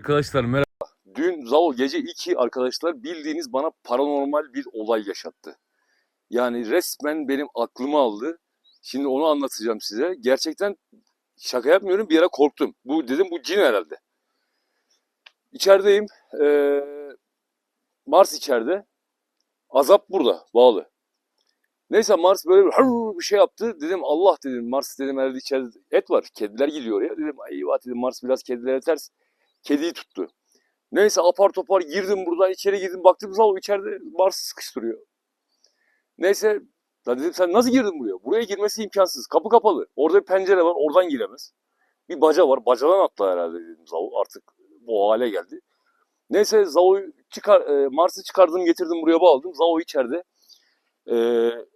Arkadaşlar merhaba. Dün Zao gece 2 arkadaşlar bildiğiniz bana paranormal bir olay yaşattı. Yani resmen benim aklımı aldı. Şimdi onu anlatacağım size. Gerçekten şaka yapmıyorum bir ara korktum. Bu dedim bu cin herhalde. İçerideyim. Ee, Mars içeride. Azap burada bağlı. Neyse Mars böyle bir, bir şey yaptı. Dedim Allah dedim Mars dedim herhalde içeride et var. Kediler gidiyor oraya. Dedim eyvah dedim Mars biraz kedilere ters. Kediyi tuttu. Neyse apar topar girdim buradan içeri girdim. Baktım Zalo içeride Mars sıkıştırıyor. Neyse da dedim sen nasıl girdin buraya? Buraya girmesi imkansız. Kapı kapalı. Orada bir pencere var. Oradan giremez. Bir baca var. Bacadan atla herhalde dedim Zalo. Artık bu hale geldi. Neyse Zao'yu çıkar, e, Mars'ı çıkardım getirdim buraya bağladım. Zao içeride. E,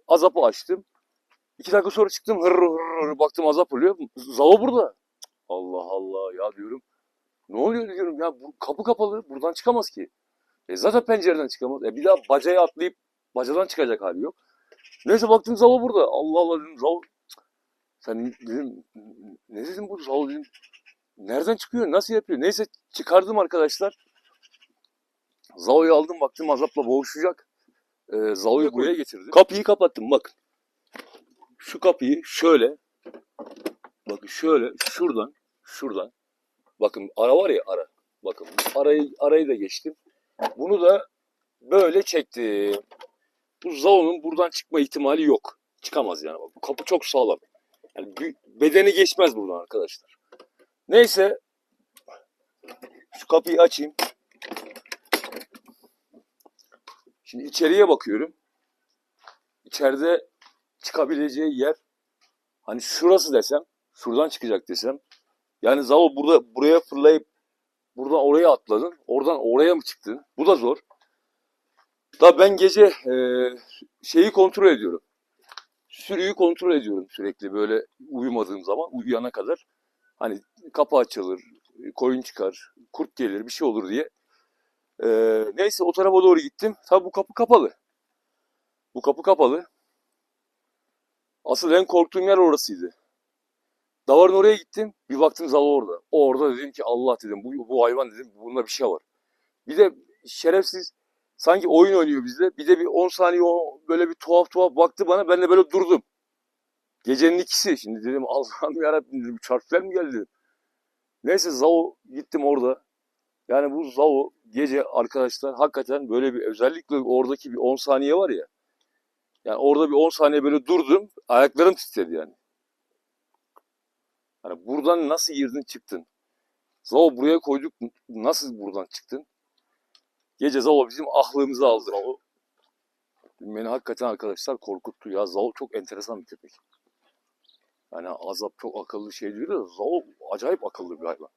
azapı açtım. İki dakika sonra çıktım hır hır hır baktım azap oluyor. Zao burada. Allah Allah ya diyorum. Ne oluyor diyorum ya bu kapı kapalı buradan çıkamaz ki. E zaten pencereden çıkamaz. E bir daha bacaya atlayıp bacadan çıkacak hali yok. Neyse baktım Zalo burada. Allah Allah dedim Zalo. Sen dedim ne dedim bu Zalo dedim. Nereden çıkıyor? Nasıl yapıyor? Neyse çıkardım arkadaşlar. Zalo'yu aldım baktım azapla boğuşacak. Ee, Zalo'yu buraya getirdim. Kapıyı kapattım bakın. Şu kapıyı şöyle. Bakın şöyle şuradan şuradan. Bakın ara var ya ara. Bakın arayı, arayı da geçtim. Bunu da böyle çektim. Bu Zao'nun buradan çıkma ihtimali yok. Çıkamaz yani. Bu kapı çok sağlam. Yani bedeni geçmez buradan arkadaşlar. Neyse. Şu kapıyı açayım. Şimdi içeriye bakıyorum. İçeride çıkabileceği yer hani şurası desem, şuradan çıkacak desem. Yani Zao burada buraya fırlayıp buradan oraya atladın. Oradan oraya mı çıktın? Bu da zor. Da ben gece e, şeyi kontrol ediyorum. Sürüyü kontrol ediyorum sürekli böyle uyumadığım zaman uyuyana kadar. Hani kapı açılır, koyun çıkar, kurt gelir bir şey olur diye. E, neyse o tarafa doğru gittim. Tabi bu kapı kapalı. Bu kapı kapalı. Asıl en korktuğum yer orasıydı. Davarın oraya gittim. Bir baktım Zalo orada. Orada dedim ki Allah dedim bu, bu hayvan dedim bunda bir şey var. Bir de şerefsiz sanki oyun oynuyor bizle. Bir de bir 10 saniye o böyle bir tuhaf tuhaf baktı bana. Ben de böyle durdum. Gecenin ikisi. Şimdi dedim Allah'ım yarabbim dedim çarptılar mı geldi. Neyse Zao gittim orada. Yani bu Zao gece arkadaşlar hakikaten böyle bir özellikle oradaki bir 10 saniye var ya. Yani orada bir 10 saniye böyle durdum. Ayaklarım titredi yani. Hani buradan nasıl girdin çıktın? Zao buraya koyduk. Nasıl buradan çıktın? Gece Zao bizim ahlımızı aldı. Zao beni hakikaten arkadaşlar korkuttu ya. Zao çok enteresan bir köpek. Yani azap çok akıllı şey diyor da Zao acayip akıllı bir hayvan.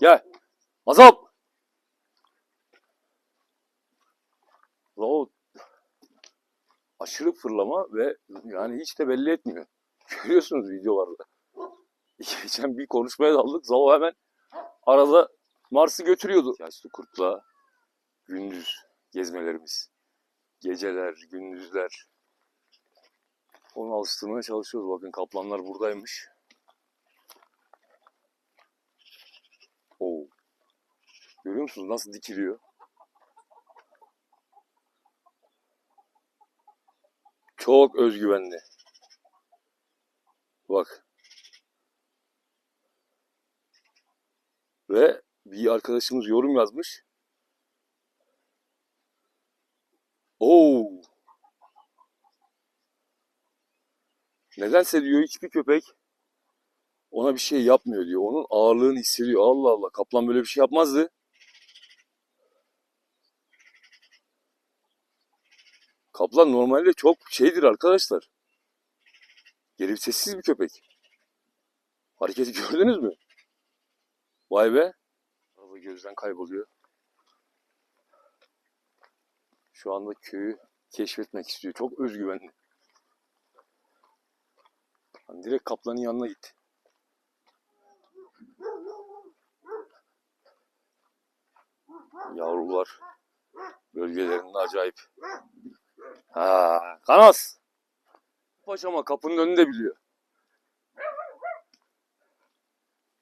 Gel. Azap. Zao aşırı fırlama ve yani hiç de belli etmiyor. Görüyorsunuz videolarda. Geçen bir konuşmaya daldık. Zao hemen arada Mars'ı götürüyordu. Yaşlı kurtla gündüz gezmelerimiz. Geceler, gündüzler. Onu alıştırmaya çalışıyoruz. Bakın kaplanlar buradaymış. Oo. Görüyor musunuz nasıl dikiliyor? Çok özgüvenli. Bak. Ve bir arkadaşımız yorum yazmış. Oo. Nedense diyor hiçbir köpek ona bir şey yapmıyor diyor. Onun ağırlığını hissediyor. Allah Allah. Kaplan böyle bir şey yapmazdı. Kaplan normalde çok şeydir arkadaşlar. Gelip sessiz bir köpek. Hareketi gördünüz mü? Vay be. Araba gözden kayboluyor. Şu anda köyü keşfetmek istiyor. Çok özgüvenli. Hani direkt kaplanın yanına gitti. Yavrular bölgelerinde acayip. Ha, Kanas. Paşama kapının önünde biliyor.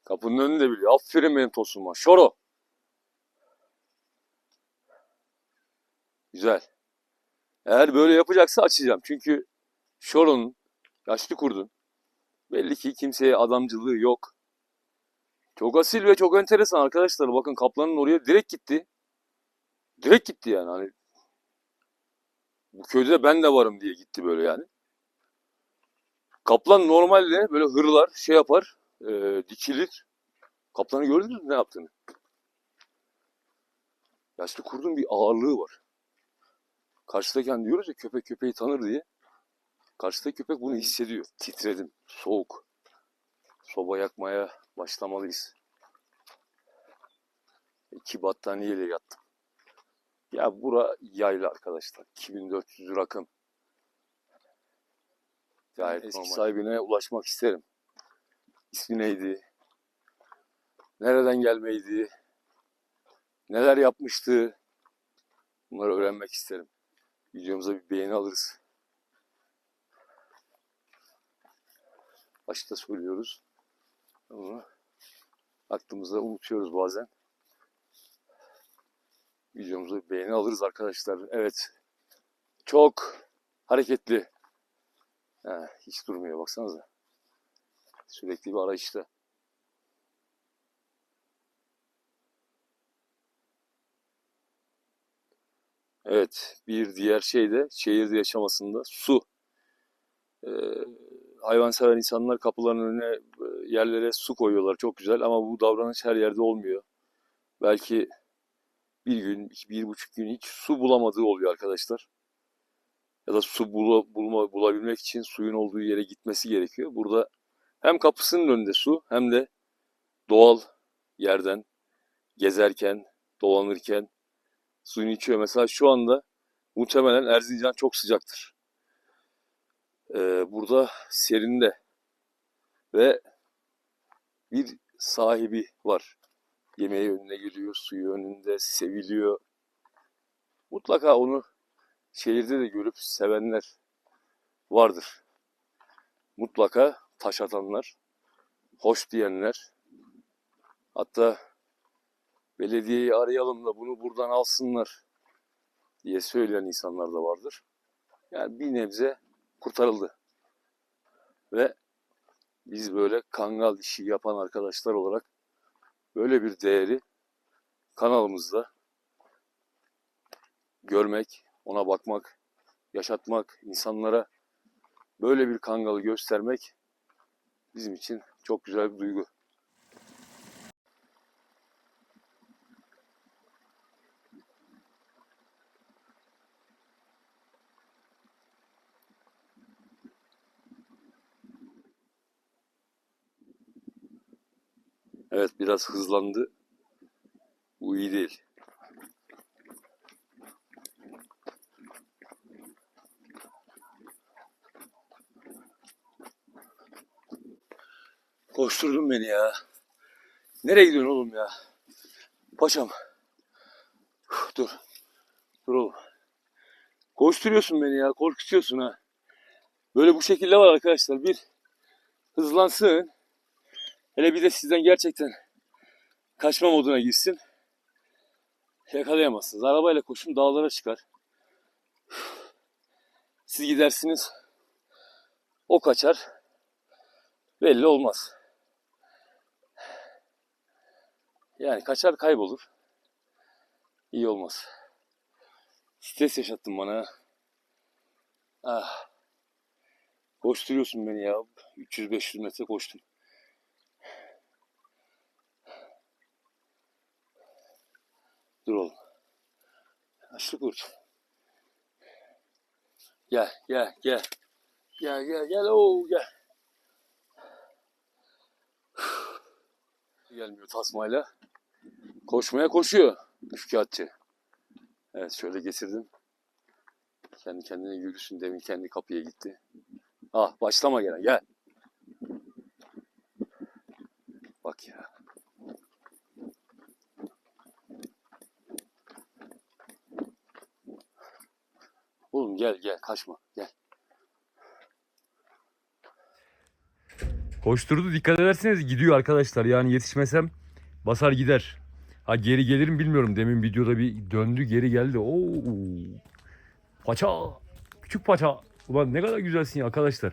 Kapının önünü de biliyor. Aferin benim tosuma. Şoro. Güzel. Eğer böyle yapacaksa açacağım. Çünkü Şoro'nun, yaşlı kurdun belli ki kimseye adamcılığı yok. Çok asil ve çok enteresan arkadaşlar. Bakın kaplanın oraya direkt gitti. Direkt gitti yani. Hani bu köyde de ben de varım diye gitti böyle yani. Kaplan normalde böyle hırlar, şey yapar, e, dikilir. Kaplanı gördünüz mü ne yaptığını? Yaşlı kurdun bir ağırlığı var. Karşıdayken diyoruz ya köpek köpeği tanır diye. Karşıdaki köpek bunu hissediyor. Titredim. Soğuk. Soba yakmaya başlamalıyız. İki battaniyeyle yattım. Ya bura yaylı arkadaşlar. 2400 rakım. Gayet eski sahibine ulaşmak isterim. İsmi neydi? Nereden gelmeydi? Neler yapmıştı? Bunları öğrenmek isterim. Videomuza bir beğeni alırız. Başta söylüyoruz. Ama aklımızda unutuyoruz bazen. Videomuza beğeni alırız arkadaşlar. Evet. Çok hareketli. Ha, hiç durmuyor baksanıza. Sürekli bir arayışta. Evet, bir diğer şey de şehirde yaşamasında su. Ee, hayvansever insanlar kapılarının önüne e, yerlere su koyuyorlar. Çok güzel ama bu davranış her yerde olmuyor. Belki bir gün, bir buçuk gün hiç su bulamadığı oluyor arkadaşlar. Ya da su bula- bulma, bulabilmek için suyun olduğu yere gitmesi gerekiyor. Burada hem kapısının önünde su hem de doğal yerden gezerken, dolanırken suyunu içiyor. Mesela şu anda muhtemelen Erzincan çok sıcaktır. Ee, burada serinde ve bir sahibi var. Yemeği önüne geliyor, suyu önünde, seviliyor. Mutlaka onu şehirde de görüp sevenler vardır. Mutlaka taş atanlar, hoş diyenler, hatta belediyeyi arayalım da bunu buradan alsınlar diye söyleyen insanlar da vardır. Yani bir nebze kurtarıldı. Ve biz böyle kangal işi yapan arkadaşlar olarak böyle bir değeri kanalımızda görmek, ona bakmak, yaşatmak, insanlara böyle bir kangalı göstermek bizim için çok güzel bir duygu. Evet biraz hızlandı. Bu iyi değil. Koşturdun beni ya. Nereye gidiyorsun oğlum ya? Paşam. Uf, dur. Dur oğlum. Koşturuyorsun beni ya. Korkutuyorsun ha. Böyle bu şekilde var arkadaşlar. Bir hızlansın. Hele bir de sizden gerçekten kaçma moduna girsin. Yakalayamazsınız. Arabayla koşun dağlara çıkar. Siz gidersiniz. O kaçar. Belli olmaz. Yani kaçar kaybolur. İyi olmaz. Stres yaşattın bana. Ah. Koşturuyorsun beni ya. 300-500 metre koştum. Dur oğlum. Açlık kurt. Gel, gel, gel. Gel, gel, gel. Oo, gel. Gelmiyor tasmayla. Koşmaya koşuyor. Üçkağıtçı. Evet şöyle getirdim. Kendi kendine yürüsün demin kendi kapıya gitti. Ah başlama gene gel. Bak ya. Oğlum gel gel kaçma gel. Koşturdu dikkat ederseniz gidiyor arkadaşlar. Yani yetişmesem basar gider. Ha geri gelirim bilmiyorum. Demin videoda bir döndü geri geldi. Oo. Paça. Küçük paça. Ulan ne kadar güzelsin ya arkadaşlar.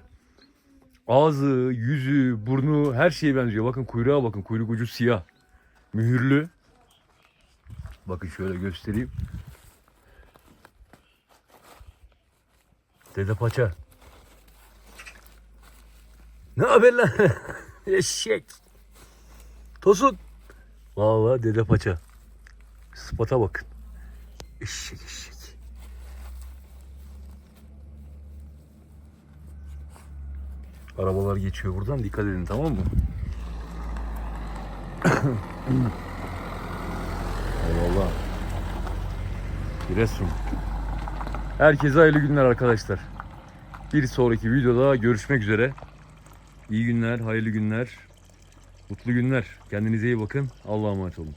Ağzı, yüzü, burnu her şeye benziyor. Bakın kuyruğa bakın. Kuyruk ucu siyah. Mühürlü. Bakın şöyle göstereyim. Dede paça. Ne haber lan? Eşek. Tosun. Vallahi dede paça. Spata bakın. Eşek eşek. Arabalar geçiyor buradan dikkat edin tamam mı? Eyvallah. Giresun. Herkese hayırlı günler arkadaşlar. Bir sonraki videoda görüşmek üzere. İyi günler, hayırlı günler, mutlu günler. Kendinize iyi bakın. Allah'a emanet olun.